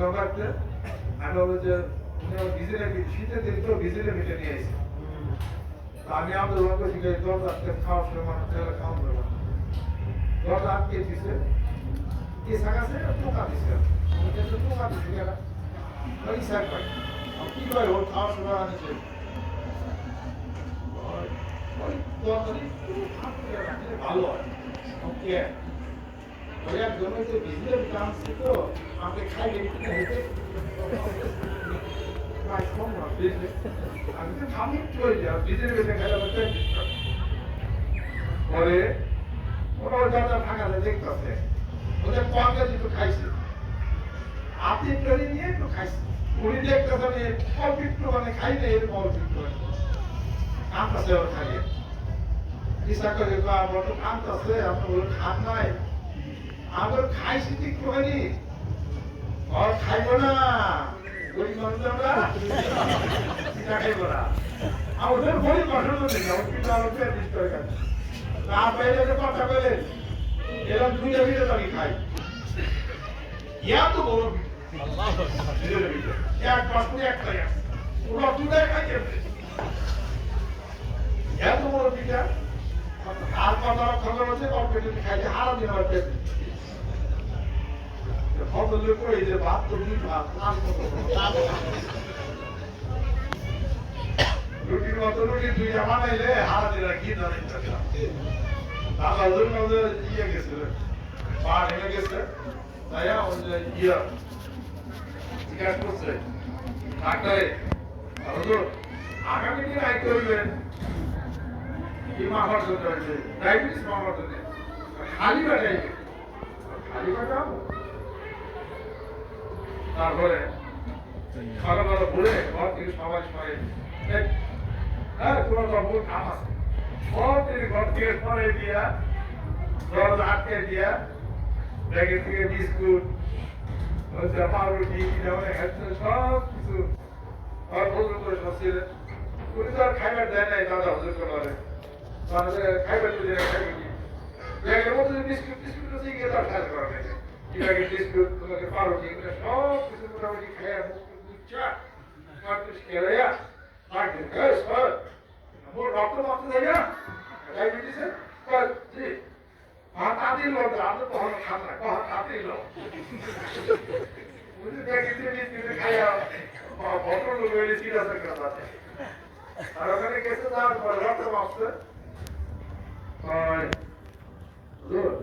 জমাতে আমি হলো যে ভিজিলে শীতের দিন তো ভিজিলে মিটে নিয়ে এসেছি আমি আমাদের লোক শিখে দরজা আটকে খাওয়ার সময় মানুষ ছেলে খাওয়া দেবো দরজা আটকে দিছে। কি সাকাছে পোকা দিছে। পোকা দিছি কেন ওই স্যার পাই কি করে ওর খাওয়ার সময় আনিছে ভালো হয়। ওকে। পরে ওরা দরজা ফাঁকাতে দেখতেছে ওদের কমকে একটু খাইছে আপনি করে নিয়ে একটু খাইছে উনি দেখতেছে আমি অল্প একটু মানে খাই না এরকম অল্প একটু কামতাছে ওর খাইয়ে। ইচ্ছা করে আমরা তো কামতাছে আপনি বলে খান নাই। আমরা খাইছি ঠিক করে আর খাইব না। গরিব মানুষ আমরা। সেটা খাইব না। আমাদের গরিব মানুষ নেই, আমার পিতা আমাকে দিতে হবে না পাইলে যে কথা বলে এরকম দুইটা ভিতরে আমি খাই। ইয়া তো বড় এক দুটাই খাই পিঠা আর কথা খবর আছে খাইছে আরও দিন পেট ফজলে করে যে ভাত রুটির মতো রুটি বানাইলে হারা দিলা কি জানি দাদা ইয়ে গেছে পা ভেঙে গেছে তাই ওই ইয়ে জিজ্ঞাসা করছে ডাক্তারে হুজুর আগামী দিন আই করবেন কি মা হওয়ার জন্য ডায়াবেটিস মা হওয়ার জন্য খালি বেটাই খালি বেটাও তারপরে দাওয়া করে ঘর থেকে সবাই সবাই হ্যাঁ কোনো রকম কাম আছে। সব থেকে ঘর থেকে সরে দিয়া দরজা আটকে দিয়া ব্যাগে থেকে বিস্কুট পাউরুটি সব কিছু। আর হজুর করে সব উনি তো আর খাইবার দেয় নাই দাদা হজুর করে খাইবার তো দেয় খাইবে কি ব্যাগের মধ্যে বিস্কুট বিস্কুট গিয়ে তার খাইতে করা নাই কি ব্যাগের বিস্কুট তোমাকে পাউরুটি এগুলো সব কিছু মোটামুটি খাইয়া মুখ টুক চা মাতুস খেলাইয়া মারতে গাছ সর মোর রক্ত মারতে যাই না ডায়াবেটিসে কর জি ভাত আদি লো আদর তো হলো খান না ভাত আদি লো বুঝলি ব্যাগের দিয়ে বিস্কুট খাইয়া বটল লইলে সিরা সরকার আছে আর ওখানে গেছে তার রক্ত মারতে হয় Look,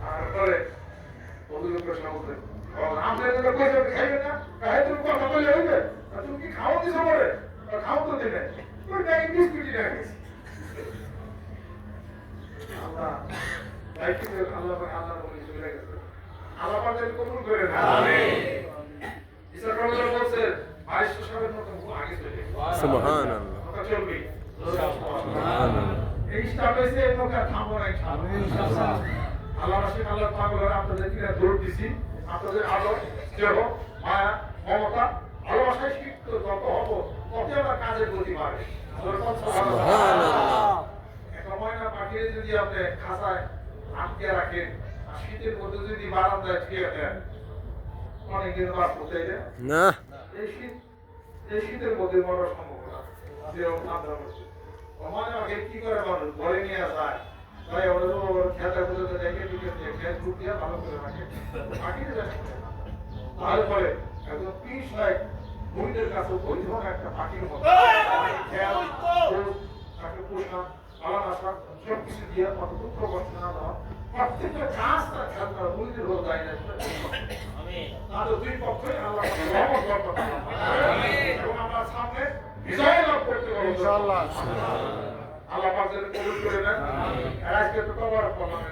তারপরে বন্ধুদের প্রশ্ন উঠবে আপনি তো কইতে খাইবে না কাহে তুমি কথা বলে হইবে তুমি কি খাও দিছো বলে খাও তো দিলে ওই নাই বিস্কুটই রাখিস আল্লাহ। আল্লাহ আল্লাহ বলে চলে গেছে আল্লাহ পাক যেন কবুল করে আমিন ঈসা কবুল বলছে বাইশশো সালের মতো আগে চলে সুবহানাল্লাহ। কথা চলবে। সুবহানাল্লাহ। থামবো না ইনশাআল্লাহ। আল্লাহ রাসূল আল্লাহ পাগল আপনাদের কিনা দৌড় দিছি। আপনাদের আদর স্নেহ মায়া মমতা ভালোবাসায় শিক্ষিত যত হব তত আমার কাজের গতি বাড়ে একটা পাঠিয়ে যদি আপনি খাঁচায় আটকে রাখেন আর শীতের মধ্যে যদি বারান্দায় ঠেয়ে দেন অনেকদিন না। এই শীত এই শীতের মধ্যে মরার সম্ভাবনা যেরকম আমরা বলছি কি করে মানুষ ঘরে নিয়ে যায় তাই ওরা তো ওর খেতা পর্যন্ত দেখে দিকে খেত ফুট দিয়ে ভালো করে রাখে পাঠিয়ে দেয় তারপরে একদম পিস লাইক বইদের কাছে ওই ধরনের একটা পাখির মতো খেয়াল তাকে পোষা আলাদা আসা সব কিছু দিয়ে কত দুঃখ কষ্ট না দেওয়া প্রত্যেকটা কাজ তার খেয়াল করা বইদের হলো দায় না তাদের দুই পক্ষই আল্লাহ এবং আমরা সামনে বিজয় লাভ ইনশাআল্লাহ। আল্লাহ পাক যেন কবুল করে নেন। আর আজকে তো কবর করলাম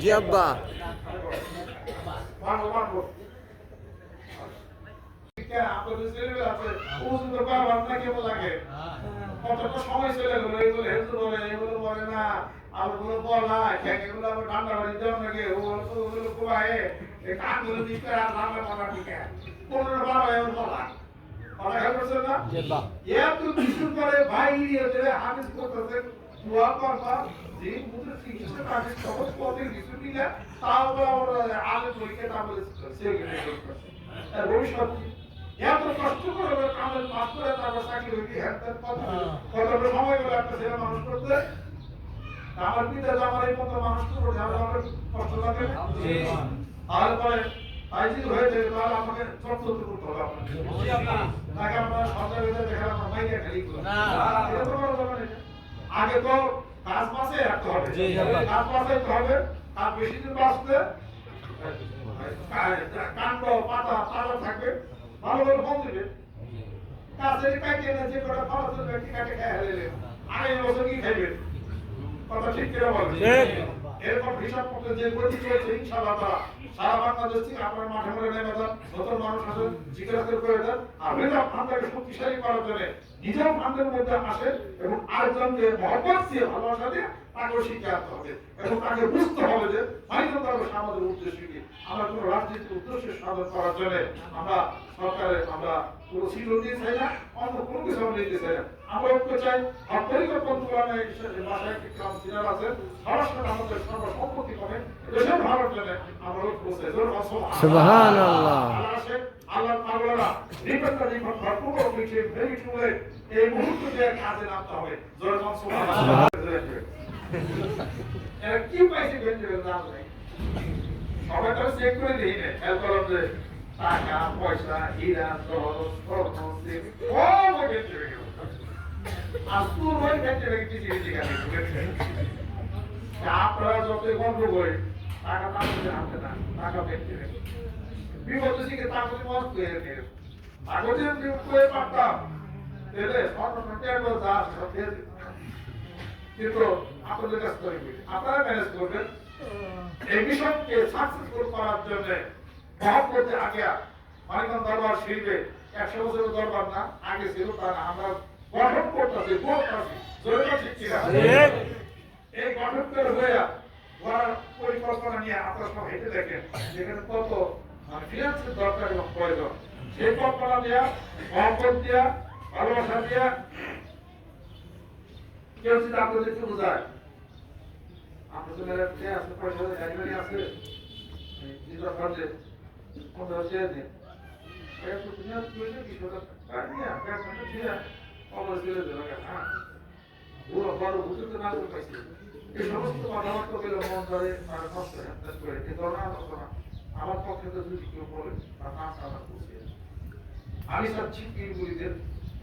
জি আব্বা। মানবো কতটা সময় চলে গেলো এগুলো হেলথ বলে এগুলো বলে না। আবারগুলো বলা এগুলো আবার ঠান্ডা বাড়ি দেওয়া নাকি? ওগুলো কোয়ায়ে এই কানগুলো দিতে আর নামে বলা ঠিক পনেরো বারো এমন বলা। খেয়াল করছেন না? এত পরে ভাই ইয়ে হাফিজ করতেছে। দোয়া করবা যে মুদ্রা চিকিৎসা কাজে সহজ পথে কিছু দিলে তাও আলে পরীক্ষা তা বলে ভবিষ্যৎ এত কষ্ট করে কামের পাস করে তারপর চাকরি হ্যাঁ। কথা সময় একটা ছেলে মানুষ করতে। আমার পিতা আমার এই মতো মানুষ করব যারা আমার কষ্ট লাগে। তারপরে যদি হয়েছে তাহলে আমাকে চট করতে হবে তাকে আমরা সন্ধ্যা বেঁধে দেখালাম আমরা মাইকে খালি তো করা। আগে তো কাজ মাসে রাখতে হবে। কাজ মাসে রাখতে হবে আর বেশি দিন বাঁচতে কাণ্ড পাতা তাজা থাকবে। ভালো ভালো ফল দিবে। কাজের কাটিয়ে না যে কটা ফল আছে ব্যক্তি কাটে খেয়ে হেলে আগামী বছর কি খাইবে কথা ঠিক এরকম হিসাব পত্র যে গতি চলছে ইনশাআল্লাহ তারা সারা বাংলাদেশ থেকে আপনার মাঠে মরে নেমে যান নতুন মানুষ আসেন জিজ্ঞাসা করে দেন আর রিজার্ভ ফান্ডটাকে শক্তিশালী করার জন্য নিজেও ফান্ডের মধ্যে আসে এবং আরেকজনকে মহব্বত দিয়ে ভালোবাসা দিয়ে তাকেও শিখে আসতে হবে এবং তাকে বুঝতে হবে যে ধর্ম আমাদের উদ্দেশ্য কি? আমরা কোনো রাজনীতির উদ্দেশ্য সাধন করার জন্য আমরা সরকারে আমরা কোনো দিয়ে চাই না অন্য কোনো কিছু আমরা নিতে চাই না। আমরা ঐক্য চাই। বাসায় একটি কাউন্সিলর আছে। সবার সাথে আমাদের সর্বসম্মতি করে দেশের ভালোর জন্য আমরা ঐক্য চাই। আল্লাহ পাগলেরা। ভরপুর এই মুহূর্তে কাজে নামতে হবে। জোর কি পাইছে ভেঙে নাম নেই? সবাই তো চেক করে দিই না। খেয়াল করো যে টাকা, পয়সা, হীরা জল স্বর্ণ সব ভেঙে গেল। আর তোর ভেঙে ভেঙে কিছু কিছু আপনারা যতই করে, টাকা না দিলে হাতে না, টাকা ভেঙে ভেঙে বিপদ থেকে তার প্রতি মত করে নিয়ে আগে যদি করে পারতাম তাহলে স্বর্ণ যা সব। কিন্তু আপনাদের কাছে তৈরি আপনারা ম্যানেজ করবেন। এই মিশনকে সাকসেসফুল করার জন্য মহব্বতে আগে মানিকগঞ্জ দরবার শিল্পে একশো বছরের দরবার না আগে ছিল তা না আমরা গঠন করতেছি করতেছি জরুরি ঠিক কিনা? এই গঠন করে হয়ে ওরা পরিকল্পনা নিয়ে আপনারা সব হেঁটে দেখেন যেখানে কত ফিনান্সের দরকার এবং প্রয়োজন। সেই কল্পনা দেওয়া মহব্বত দেওয়া ভালোবাসা দেওয়া কেউ যদি আপনাদেরকে বোঝায় আপনাদের আছে, পয়সা বাড়ি আছে নিজের ফান্ডে কোনটা হচ্ছে দিন। এই সমস্ত কথাবার্তা গেলে মন ধরে আর করে। এই ধরনের আমার পক্ষে তো যদি কেউ বলে, তার নাম আমার আমি চাচ্ছি পীরগুলিদের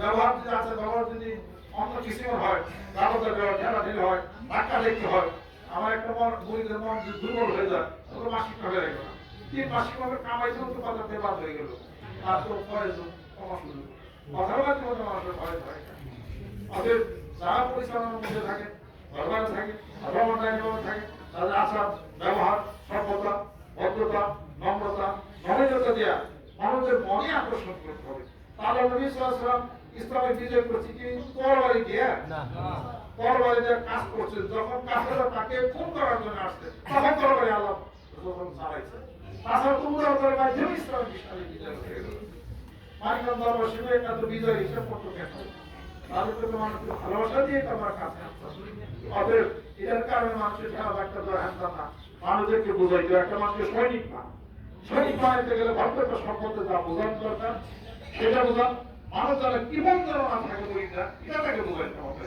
ব্যবহার যদি আছে, ব্যবহার যদি অন্য কিছু হয়, কাগজের ব্যবহার ঠেলা ঠেলে হয়, ধাক্কা দেখতে হয়, আমার একটা মন গরিবের মন দুর্বল হয়ে যায় ওকে মাসিক রাখবে না তিন মাসিক ভাবে কামাইতে তো বাজার থেকে বাদ হয়ে গেল। আর তো পরে কমা শুরু কথা বলার মধ্যে মানুষের ভয় থাকে। অতএব যারা পরিচালনার মধ্যে থাকে দরবারে থাকে মধ্যে থাকে, তাদের আচার, ব্যবহার সভ্যতা ভদ্রতা নম্রতা নবীনতা দেয়া মানুষের মনে আকর্ষণ করতে হবে তাহলে নবী সাল্লাম ইসলামের বিজয় করছে কি তরবারি দিয়ে তরবারি দিয়ে কাজ করছে যখন কাফেররা তাকে খুন করার জন্য আসছে। তখন তরবারি আল্লাহ যখন চালাইছে তাছাড়া তো উদাহরণের মাধ্যমে ইসলামের বিশাল বিজয় হয়ে গেল। শিবে বিজয় হিসেবে করতে কেন তাদের তো মানুষকে ভালোবাসা দিয়ে তো আমরা কাজ অতএব এটার কারণে মানুষের একটা তো হ্যান্ডাম না মানুষদেরকে বোঝাইতো একটা মানুষকে সৈনিক না সৈনিক বানাইতে গেলে ভদ্রতা সম্পর্কে যা বোঝানো দরকার সেটা বোঝান মানুষ যারা কিমন ধারণা থাকে বইটা এটা তাকে বুঝাইতে হবে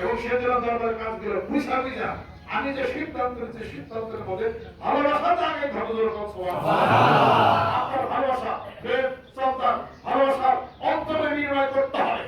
এবং সে যেন দরবারের কাজগুলো বুঝা বুঝা আমি যে সিদ্ধান্ত নিচ্ছি সিদ্ধান্তের মধ্যে ভালোবাসাটা আগে ধরে ধরে আপনার ভালোবাসা সন্তান, ভালোবাসার অন্তরে নির্ণয় করতে হবে।